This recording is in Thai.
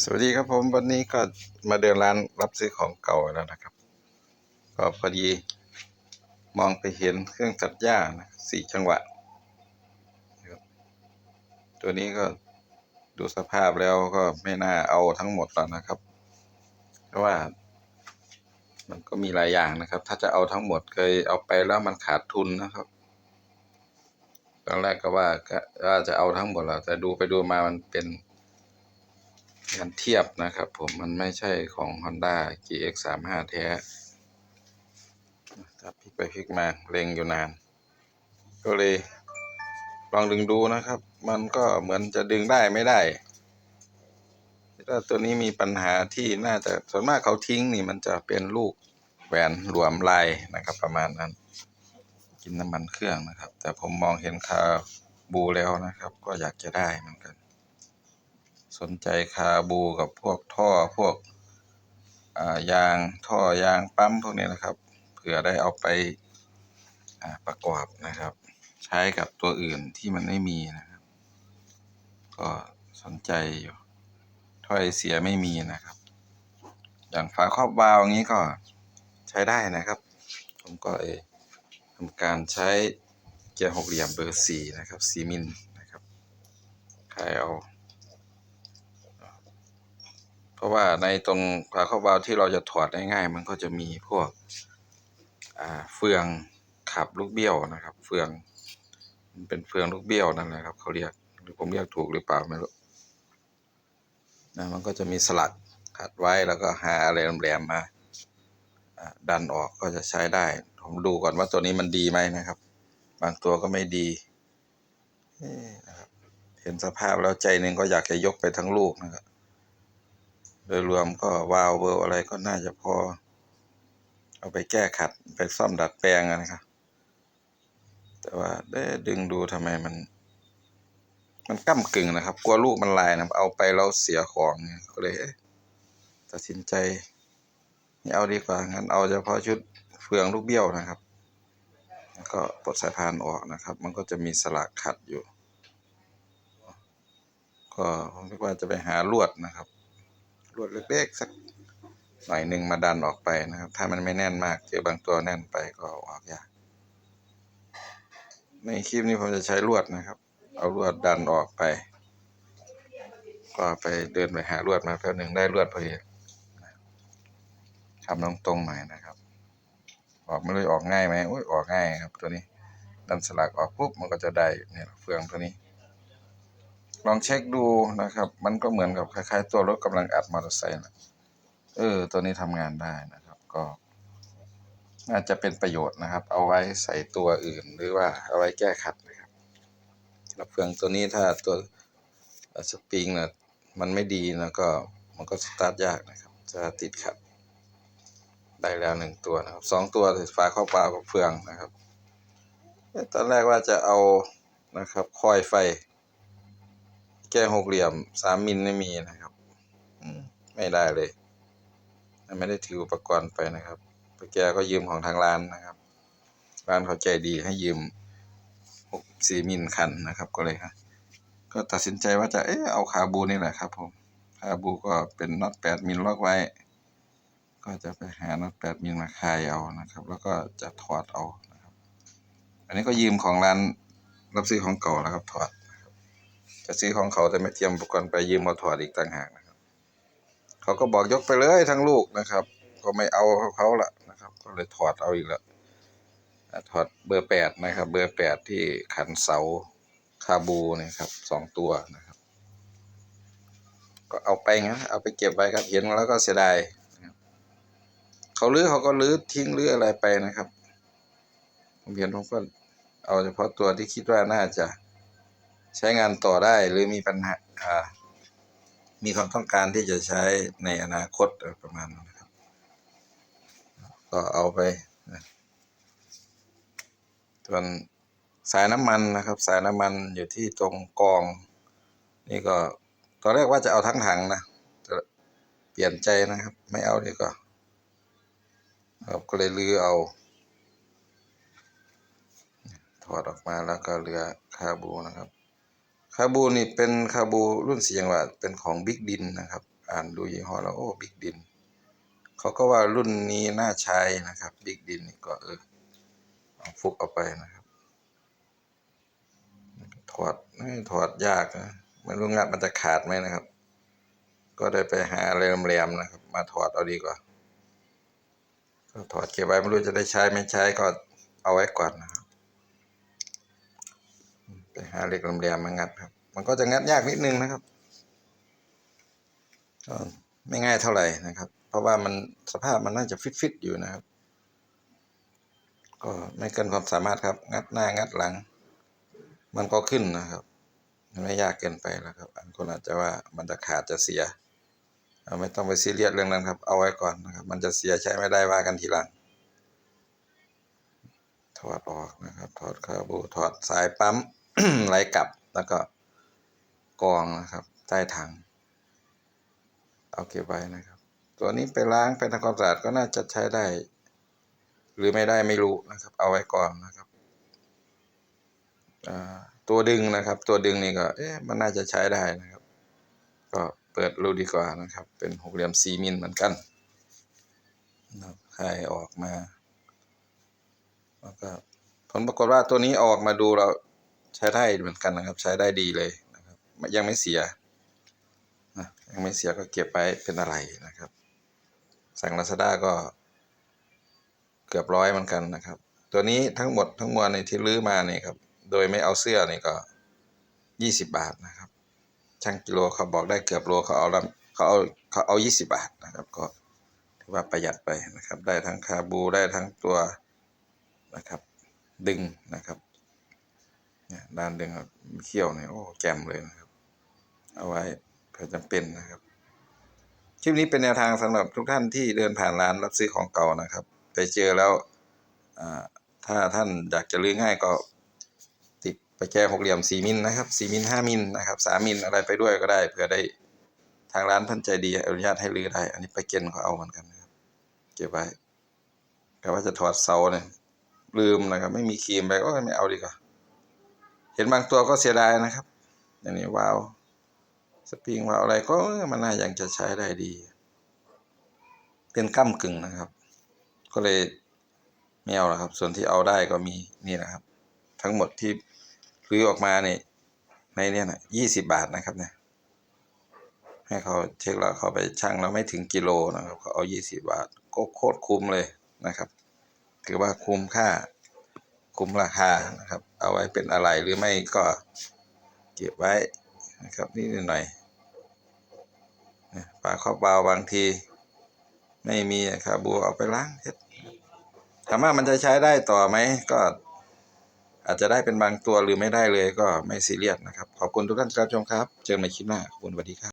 สวัสดีครับผมวันนี้ก็มาเดินร้านรับซื้อของเก่าแล้วนะครับ ก็พอดีมองไปเห็นเครื่องตัดหญ้านะสี่จังหวะนะครับตัวนี้ก็ดูสภาพแล้วก็ไม่น่าเอาทั้งหมดแล้วนะครับ เพราะว่า มันก็มีหลายอย่างนะครับ ถ้าจะเอาทั้งหมดเคยเอาไปแล้วมันขาดทุนนะครับตอนแรกก็ว่าก็ว่าจะเอาทั้งหมดแล้วแต่ดูไปดูมามันเป็น การเทียบนะครับผมมันไม่ใช่ของ Honda GX 3 5แท้ถ้าพลิกไปพลิกมาเล็งอยู่นาน ก็เลยลองดึงดูนะครับ มันก็เหมือนจะดึงได้ไม่ได้ถ้าตัวนี้มีปัญหาที่น่าจะส่วนมากเขาทิ้งนี่มันจะเป็นลูกแหวนหลวมลายนะครับ ประมาณนั้น กินน้ำมันเครื่องนะครับ แต่ผมมองเห็นคาบูแล้วนะครับ ก็อยากจะได้เหมือนกัน สนใจคาบูกับพวกท่อพวกยางท่อยางปั๊มพวกนี้นะครับ เผื่อได้เอาไปประกอบนะครับ ใช้กับตัวอื่นที่มันไม่มีนะครับ ก็สนใจอยู่ถ้อยเสียไม่มีนะครับ อย่างฝาครอบวาล์วอย่างนี้ก็ใช้ได้นะครับ ผมก็เอทำการใช้เกียร์หกเหลี่ยมเบอร์สี่นะครับสีมิลนะครับขายเอา ราะว่าในตรงฝาครอบวาล์วที่เราจะถอดง่ายๆมันก็จะมีพวกเฟืองขับลูกเบี้ยวนะครับ เฟืองมันเป็นเฟืองลูกเบี้ยวนั่นแหละครับเขาเรียกหรือผมเรียกถูกหรือเปล่าไม่รู้นะมันก็จะมีสลักขัดไว้แล้วก็หาอะไรแหลมๆมาดันออกก็จะใช้ได้ ผมดูก่อนว่าตัวนี้มันดีไหมนะครับ บางตัวก็ไม่ดีเห็นสภาพแล้วใจหนึ่งก็อยากจะยกไปทั้งลูกนะครับ ยรวมก็วาล์วเบอร์อะไรก็น่าจะพอ เอาไปแก้ขัดไปซ่อมดัดแปลงอะนะครับ แต่ว่าได้ดึงดูทำไมมัน มันก้ากึ่งนะครับ กลัวลูกมันลายนะเอาไปแล้วเสียของก็เลยตัดสินใจไม่เอาดีกว่างั้นเอาเฉพาะชุดเฟืองลูกเบี้ยวนะครับ แล้วก็ปลดสายพานออกนะครับ มันก็จะมีสลักขัดอยู่ ก็ผมคิดว่าจะไปหาลวดนะครับ ลวดเล็กๆสักหน่อยหนึ่งมาดันออกไปนะครับ ถ้ามันไม่แน่นมาก เจอบางตัวแน่นไปก็ออกยาก ในคลิปนี้ผมจะใช้ลวดนะครับ เอาลวดดันออกไป ก็ไปเดินไปหาลวดมาแป๊บหนึ่งได้ลวดพอดีทำตรงตรงๆหน่อยนะครับ ออกไม่รู้ออกง่ายไหมอุ้ยออกง่ายครับตัวนี้ ดันสลักออกปุ๊บมันก็จะได้เนี่ยเฟืองตัวนี้ ลองเช็คดูนะครับ มันก็เหมือนกับคล้ายๆ ตัวรถกำลังอัดมอเตอร์ไซค์นะเออ ตัวนี้ทำงานได้นะครับ ก็ น่าจะเป็นประโยชน์นะครับ เอาไว้ใส่ตัวอื่นหรือว่าเอาไว้แก้ขัดนะครับรับเฟืองตัวนี้ถ้าตัวสปริงนะมันไม่ดีนะก็มันก็สตาร์ทยากนะครับ จะติดขัด ได้แล้วหนึ่งตัวนะครับสองตัวฝาครอบวาล์วกับเฟืองนะครับตอนแรกว่าจะเอานะครับคอยไฟ แก้หกเหลี่ยมสามมิลไม่มีนะครับอไม่ได้เลย ไม่ได้ถืออุปกรณ์ไปนะครับไปแกก็ยืมของทางร้านนะครับ ร้านเขาใจดีให้ยืมหกสี่มิลคันนะครับ ก็เลยครับก็ตัดสินใจว่าจะเออเอาคาบูนี่แหละครับ ผมคาบูก็เป็นน็อตแปดมิลล็อกไว้ ก็จะไปหาน็อตแปดมิลมาคายเอานะครับ แล้วก็จะถอดเอานะครับ อันนี้ก็ยืมของร้านรับซื้อของเก่าแล้วครับถอด จะซื้อของเขาแต่ไม่เตรียมอุปกรณ์ไปยืมมาถอดอีกต่างหากนะครับ เขาก็บอกยกไปเลยทั้งลูกนะครับ ก็ไม่เอาเขาละนะครับ ก็เลยถอดเอาอีกแล้วถอดเบอร์แปดนะครับ เบอร์แปดที่ขันเสาคาบูนะครับสองตัวนะครับ ก็เอาไปงั้นเอาไปเก็บไว้ครับเห็นแล้วก็เสียดายนะเขาลื้อเขาก็ลื้อทิ้งลื้ออะไรไปนะครับผมเห็นผมก็เอาเฉพาะตัวที่คิดว่าน่าจะ ใช้งานต่อได้หรือมีปัญหามีความต้องการที่จะใช้ในอนาคตประมาณนั้นนะครับ ก็เอาไปส่วนสายน้ำมันนะครับ สายน้ำมันอยู่ที่ตรงกอง นี่ก็ตอนแรกว่าจะเอาทั้งถังนะแต่เปลี่ยนใจนะครับ ไม่เอาดีกว่าครับก็เลยลื้อเอา ถอดออกมาแล้วก็เหลือคาบูนะครับ คาบูนี่เป็นคาบูรุ่นสี่จังหวะเป็นของบิ๊กดินนะครับ อ่านดูยี่ห้อแล้วโอ้บิ๊กดินเขาก็ว่ารุ่นนี้น่าใช้นะครับบิ๊กดินนี่ก็เออเอาฟุกเอาไปนะครับถอดเอ้ยถอดยากนะไม่รู้งัดมันจะขาดไหมนะครับ ก็ได้ไปหาอะไรแหลมๆนะครับ มาถอดเอาดีกว่าก็ถอดเก็บไว้ไม่รู้จะได้ใช้ไม่ใช้ก็เอาไว้ก่อนนะครับ ไปหาเหล็กแหลมๆมางัดครับ มันก็จะงัดยากนิดนึงนะครับก็ไม่ง่ายเท่าไหร่นะครับ เพราะว่ามันสภาพมันน่าจะฟิตๆอยู่นะครับ ก็ไม่เกินความสามารถครับ งัดหน้างัดหลัง มันก็ขึ้นนะครับไม่ยากเกินไปแล้วครับอันคนอาจจะว่ามันจะขาดจะเสียไม่ต้องไปซีเรียสเรื่องนั้นครับ เอาไว้ก่อนนะครับ มันจะเสียใช้ไม่ได้ว่ากันทีหลัง ถอดออกนะครับ ถอดคาบูถอดสายปั๊ม ไหลกลับแล้วก็กองนะครับใต้ถัง เอาเก็บไว้นะครับ ตัวนี้ไปล้างไปทำความสะอาดก็น่าจะใช้ได้ หรือไม่ได้ไม่รู้นะครับ เอาไว้ก่อนนะครับตัวดึงนะครับ ตัวดึงนี่ก็เอ๊ะมันน่าจะใช้ได้นะครับ ก็เปิดรูดีกว่านะครับ เป็นหกเหลี่ยมสี่มิลเหมือนกันนะครับคลายออกมาแล้วก็ผลปรากฏว่าตัวนี้ออกมาดูเรา ใช้ได้เหมือนกันนะครับ ใช้ได้ดีเลยนะครับ ยังไม่เสียนะยังไม่เสียก็เก็บไว้เป็นอะไรนะครับ สั่งลาซาด้าก็เกือบร้อยเหมือนกันนะครับ ตัวนี้ทั้งหมดทั้งมวลในที่ลื้อมาเนี่ยครับ โดยไม่เอาเสื้อนี่ก็ยี่สิบบาทนะครับ ช่างกิโลเขาบอกได้เกือบโลเขาเอาละเขาเอาเขาเอายี่สิบาทนะครับ ก็ถือว่าประหยัดไปนะครับ ได้ทั้งคาบูได้ทั้งตัวนะครับ ดึงนะครับ เนี่ยด้านดึงครับเขี้ยวเนี่ยโอ้แจ่มเลยนะครับ เอาไว้เผื่อจำเป็นนะครับ คลิปนี้เป็นแนวทางสำหรับทุกท่านที่เดินผ่านร้านรับซื้อของเก่านะครับ ไปเจอแล้วถ้าท่านอยากจะลื้อง่ายก็ติดไปแก้หกเหลี่ยมสี่มิลนะครับสี่มิลห้ามิลนะครับสามมิลอะไรไปด้วยก็ได้เผื่อได้ทางร้านเพันใจดีอนุญาตให้ลื้อได้ อันนี้ไปเกณฑ์เขาเอาเหมือนกันนะครับ เก็บไว้แต่ว่าจะถอดเสาเนี่ยลืมนะครับ ไม่มีครีมไปก็ไม่เอาดีกว่า เห็นบางตัวก็เสียดายนะครับอย่างนี้วาวสปริงวาวอะไรก็มันน่ายังจะใช้ได้ดี เป็นก้ากึ่งนะครับ ก็เลยไม่เอาล้วครับ ส่วนที่เอาได้ก็มีนี่นะครับ ทั้งหมดที่รื้อออกมาเนี่ยในเนี่ยนะยี่สิบาทนะครับเนี่ยให้เขาเช็คแล้วเขาไปชั่งแล้วไม่ถึงกิโลนะครับเขาเอายี่สิบาทก็โคตรคุ้มเลยนะครับ ถือว่าคุ้มค่า คุ้มราคานะครับ เอาไว้เป็นอะไรหรือไม่ก็เก็บไว้นะครับนิดหน่อยเนี่ยปลาข้าวเป้าบางที ไม่มีคาบูเอาไปล้างเช็ดถามว่ามันจะใช้ได้ต่อไหมก็อาจจะได้เป็นบางตัวหรือไม่ได้เลยก็ไม่ซีเรียสนะครับ ขอบคุณทุกท่านที่รับชมครับ เจอกันใหม่คลิปหน้าขอบคุณสวัสดีครับ